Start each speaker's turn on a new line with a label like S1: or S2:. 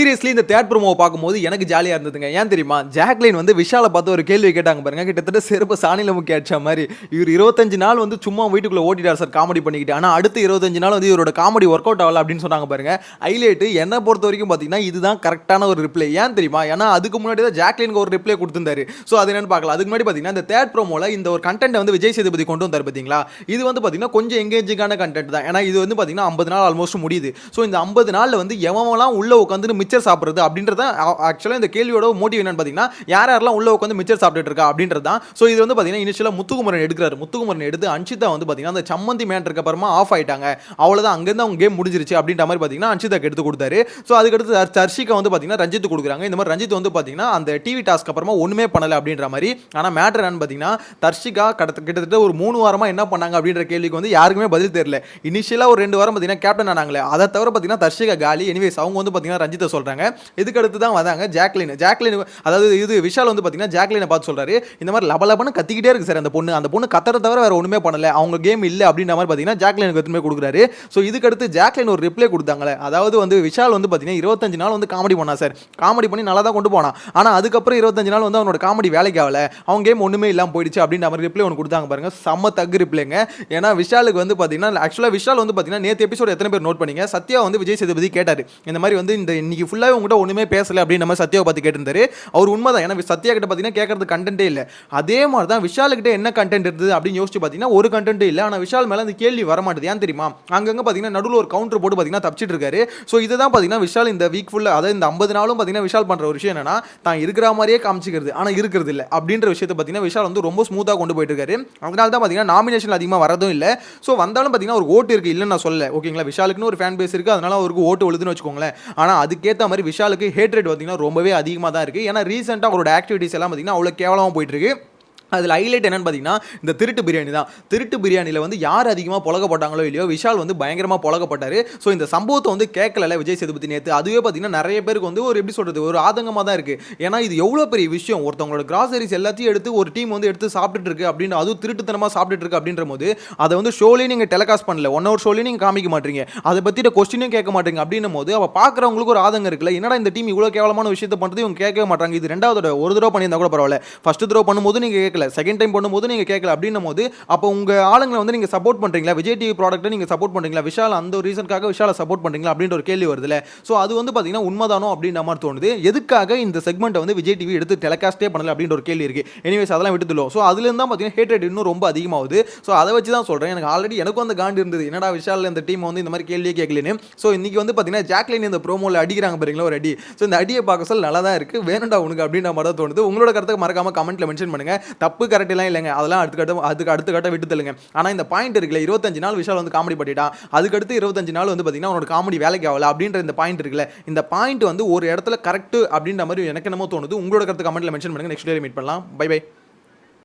S1: Seriously இந்த that ப்ரோமோவை பார்க்கும்போது எனக்கு ஜாலியாக இருந்ததுங்க. ஏன் தெரியுமா? ஜாக்லின் வந்து விஷாலை பார்த்து ஒரு கேள்வி கேட்டாங்க பாருங்க. கிட்டத்தட்ட செருப்பு சாணியில் முக்கிய அடிச்ச மாதிரி. இவர் இருபத்தஞ்சு நாள் வந்து சும்மா வீட்டுக்குள்ளே ஓட்டிட்டார் சார் காமெடி பண்ணிக்கிட்டு. ஆனால் அடுத்த இருபத்தஞ்சு நாள் வந்து இவரோட காமெடி ஒர்க் அவுட் ஆகல அப்படின்னு சொன்னாங்க பாருங்க. ஹைலைட்டு என்னை பொறுத்த வரைக்கும் பார்த்தீங்கன்னா இதுதான் கரெக்டான ஒரு ரிப்ளை ஏன் தெரியுமா? ஏன்னா அதுக்கு முன்னாடி தான் ஜாக்லினுக்கு ஒரு ரிப்ளை கொடுத்துருந்தாரு. ஸோ அது என்னன்னு பார்க்கலாம். அதுக்கு முன்னாடி பார்த்தீங்கன்னா இந்த தேட் ப்ரோமோல இந்த ஒரு கண்டென்ட் வந்து விஜய் சேதுபதி கொண்டு வந்தார் பார்த்தீங்களா இது வந்து பார்த்தீங்கன்னா கொஞ்சம் எங்கேஜிங்கான கண்டென்ட் தான். ஏன்னா இது வந்து பார்த்தீங்கன்னா ஐம்பது நாள் ஆல்மோஸ்ட் முடியுது. ஸோ இந்த ஐம்பது நாளில் வந்து எவன்லாம் உள்ள உட்காந்து மிச்சர் சாப்பிட்றது அப்படின்றத ஆக்சுவலாக இந்த கேள்வியோட மோட்டிவ் என்னன்னு பார்த்தீங்கன்னா யார் யாரெல்லாம் உள்ள உட்காந்து மிச்சர் சாப்பிட்டுட்டு இருக்கா அப்படின்றது தான். ஸோ இது வந்து பார்த்தீங்கன்னா இனிஷியலாக முத்துக்குமரன் எடுக்கிறார். முத்துக்குமரன் எடுத்து அன்ஷிதா வந்து பார்த்தீங்கன்னா அந்த சம்மந்தி மேன் இருக்க அப்புறமா ஆஃப் ஆயிட்டாங்க. அவ்வளோதான் அங்கேருந்து அவங்க கேம் முடிஞ்சிருச்சு அப்படின்ற மாதிரி பார்த்தீங்கன்னா அன்ஷிதாக்கு எடுத்து கொடுத்தாரு. ஸோ அதுக்கடுத்து தர்- தர்ஷிகா வந்து பார்த்தீங்கன்னா ரஞ்சித் கொடுக்குறாங்க. இந்த மாதிரி ரஞ்சித் வந்து பார்த்தீங்கன்னா அந்த டிவி டாஸ்க் அப்புறமா ஒன்றுமே பண்ணலை அப்படின்ற மாதிரி. ஆனால் மேட்டர் என்னன்னு பார்த்தீங்கன்னா தர்ஷிகா கடத்த கிட்டத்தட்ட ஒரு மூணு வாரமாக என்ன பண்ணாங்க அப்படின்ற கேள்விக்கு வந்து யாருக்குமே பதில் தெரியல. இனிஷியலாக ஒரு ரெண்டு வாரம் பார்த்தீங்கன்னா கேப்டன் ஆனாங்களே. அதை தவிர பார்த்தீங்கன்னா தர்ஷிகா காலி. எனிவேஸ் அவங்க வந்து பார்த்தீங்கன்னா ரஞ்சித்தை சொல்கிறாங்க இதுக்கு அடுத்து தான் வந்தாங்க ஜாக்லின். ஜாக்லின் அதாவது இது விஷால் வந்து பார்த்தீங்கன்னா ஜாக்லினை பார்த்து சொல்கிறாரு இந்த மாதிரி லபலபன்னு கத்திக்கிட்டே இருக்கு சார் அந்த பொண்ணு. அந்த பொண்ணு கத்துறத தவிர வேறு ஒன்றுமே பண்ணல. அவங்க கேம் இல்லை அப்படின்ற மாதிரி பார்த்தீங்கன்னா ஜாக்லினுக்கு எதுவுமே கொடுக்குறாரு. ஸோ இதுக்கு அடுத்து ஜாக்லின் ஒரு ரிப்ளை கொடுத்தாங்களே. அதாவது வந்து விஷால் வந்து பார்த்தீங்கன்னா இருபத்தஞ்சு நாள் வந்து காமெடி பண்ணா சார். காமெடி பண்ணி நல்லா தான் கொண்டு போனான். ஆனால் அதுக்கப்புறம் இருபத்தஞ்சு நாள் வந்து அவனோட காமெடி வேலைக்கு ஆகல. அவன் கேம் ஒன்றுமே இல்லாமல் போயிடுச்சு அப்படின்ற மாதிரி ரிப்ளை ஒன்று கொடுத்தாங்க பாருங்க. செம்ம தகு ரிப்ளைங்க ஏன்னா விஷாலுக்கு வந்து பார்த்தீங்கன்னா ஆக்சுவலாக விஷால் வந்து பார்த்தீங்கன்னா நேற்று எபிசோட் எத்தனை பேர் நோட் பண்ணீங்க? சத்யா வந்து விஜய் சேதுபதி கேட்டார். இந்த மாதிரி வந்து இந்த இன்னைக்கு ஃபுல்லாகவே உங்கள்கிட்ட ஒன்றுமே பேசலை அப்படின்னு நம்ம சத்யாவை பார்த்து கேட்டிருந்தாரு. அவர் உண்மை தான் ஏன்னா சத்யா கிட்ட பார்த்தீங்கன்னா கேட்கறது கண்டென்ட்டே இல்லை. அதே மாதிரி தான் விஷாலுக்கிட்ட என்ன கண்டென்ட் இருந்தது அப்படின்னு யோசிச்சு பார்த்தீங்கன்னா ஒரு கண்டென்ட் இல்லை. ஆனால் விஷால் மேலே அந்த கேள்வி வர மாட்டேது ஏன் தெரியுமா? அங்கங்கே பார்த்தீங்கன்னா நடுவில் ஒரு கவுண்டர் போட்டு பார்த்தீங்கன்னா தப்பிச்சிட்டு இருக்காரு. ஸோ இதுதான் பார்த்தீங்கன்னா விஷால் இந்த வீக் ஃபுல்லாக அதாவது இந்த ஐம்பது நாளும் பார்த்தீங்கன்னா விஷால் பண்ணுற ஒரு விஷயம் என்னன்னா தான் இருக்கிற மாதிரியே காமிச்சிக்கிறது. ஆனால் இருக்கிறது இல்லை. அப்படின்ற விஷயத்தை பார்த்தீங்கன்னா விஷால் வந்து ரொம்ப ஸ்மூத்தாக கொண்டு போயிட்டு இருக்காரு. அதனால தான் பார்த்தீங்கன்னா நாமினேஷன் அதிகமாக வரதும் இல்லை. ஸோ வந்தாலும் பார்த்தீங்கன்னா ஒரு ஓட்டு இருக்குது இல்லைன்னு நான் சொல்ல ஓகேங்களா? விஷாலுக்குன்னு ஒரு ஃபேன் பேஸ் இருக்குது அதனால அவருக்கு ஓட்டு விழுதுன்னு வச்சுக்கோங்களேன். ஆனால் அதுக்கே அதுக்கேற்ற மாதிரி விஷாலுக்கு ஹேட் ரேட் பார்த்தீங்கன்னா ரொம்பவே அதிகமாக தான் இருக்குது ஏன்னா ரீசெண்டாக அவரோட ஆக்டிவிட்டீஸ் எல்லாம் பார்த்தீங்கன்னா அவ்வளோ கேவலமாக போயிட்டு இருக்கு. அதில் ஹைலைட் என்னன்னு பார்த்தீங்கன்னா இந்த திருட்டு பிரியாணி தான். திருட்டு பிரியாணியில் வந்து யார் அதிகமாக புழகப்பட்டாங்களோ இல்லையோ விஷால் வந்து பயங்கரமாக புழகப்பட்டார் ஸோ இந்த சம்பவத்தை வந்து கேட்கல விஜய் சேதுபதி நேற்று அதுவே பார்த்தீங்கன்னா நிறைய பேருக்கு வந்து ஒரு எப்படி சொல்கிறது ஒரு ஆதங்கமாக தான் இருக்குது ஏன்னா இது எவ்வளோ பெரிய விஷயம்? ஒருத்தவங்களோட கிராசரிஸ் எல்லாத்தையும் எடுத்து ஒரு டீம் வந்து எடுத்து சாப்பிட்டுட்டு இருக்கு அப்படின்னு அதுவும் திருட்டுத்தனமாக சாப்பிட்டுட்டு இருக்கு அப்படின்ற போது அதை வந்து ஷோலேயும் நீங்கள் டெலிகாஸ்ட் பண்ணல. ஒன் ஹவர் ஷோலையும் நீங்கள் காமிக்க மாட்டீங்க. அதை பற்றின கொஸ்டினும் கேட்க மாட்டீங்க அப்படின்னும் போது அவள் பார்க்குறவங்களுக்கு ஒரு ஆதங்கம் இருக்குல்ல. என்னடா இந்த டீம் இவ்வளோ கேவலமான விஷயத்தை பண்ணுறது இவங்க கேட்கவே மாட்டாங்க. இது ரெண்டாவது ஒரு தடவை பண்ணியிருந்தா கூட பரவாயில்ல. ஃபஸ்ட்டு தடவை பண்ணும்போது நீங்கள் கேட்கல. செகண்ட் டைம் பண்ணும்போது நீங்கள் கேட்கல. அப்படின்னும் போது அப்போ உங்கள் ஆளுங்களை வந்து நீங்கள் சப்போர்ட் பண்ணுறீங்களா விஜய் டிவி ப்ராடக்ட்டை நீங்கள் சப்போர்ட் பண்ணுறீங்களா விஷால் அந்த ஒரு ரீசனுக்காக விஷாலை சப்போர்ட் பண்ணுறீங்களா அப்படின்ற ஒரு கேள்வி வருதுல ஸோ அது வந்து பார்த்தீங்கன்னா உண்மைதானோ அப்படின்ற மாதிரி தோணுது. எதுக்காக இந்த செக்மெண்ட்டை வந்து விஜய் டிவி எடுத்து டெலிகாஸ்டே பண்ணல அப்படின்ற ஒரு கேள்வி இருக்குது எனிவேஸ் அதெல்லாம் விட்டுதுலோம் ஸோ அதுலேருந்து தான் பார்த்தீங்கன்னா ஹேட்ரேட் இன்னும் ரொம்ப அதிகமாகுது. ஸோ அதை வச்சு தான் சொல்கிறேன் எனக்கு ஆல்ரெடி எனக்கும் அந்த காண்டு இருந்தது. என்னடா விஷால் இந்த டீம் வந்து இந்த மாதிரி கேள்வியே கேட்கலன்னு. ஸோ இன்னைக்கு வந்து பார்த்தீங்கன்னா ஜாக்லின் இந்த ப்ரோமோவில் அடிக்கிறாங்க பாருங்களா ஒரு அடி. ஸோ இந்த அடியை பார்க்க சொல்ல நல்லா தான் இருக்குது வேணும்டா உனக்கு அப்படின்ற மாதிரி தான் தோணுது. உங்களோட கருத்துக்கு மறக்காம கமெண்ட்டில் மென்ஷன் பண்ணுங்கள் தப்பு கரெக்டெல்லாம் இல்லைங்க. அதெல்லாம் அடுத்த கட்டம் அதுக்கு அடுத்த கட்ட விட்டு தள்ளுங்க. ஆனால் இந்த பாயிண்ட் இருக்குல்ல இருபத்தஞ்சு நாள் விஷால் வந்து காமெடி பண்ணிட்டான் அதுக்கடுத்து இருபத்தஞ்சு நாள் வந்து பார்த்தீங்கன்னா உனோட காமெடி வேலைக்கு ஆகல அப்படின்ற இந்த பாயிண்ட் இருக்குல்ல. இந்த பாயிண்ட் வந்து ஒரு இடத்துல கரெக்ட் அப்படின்ற மாதிரி எனக்கு என்னமோ தோணுது. உங்களோட கருத்து கமெண்ட்டில் மென்ஷன் பண்ணுங்க. நெக்ஸ்ட் டே மீட் பண்ணலாம். Bye bye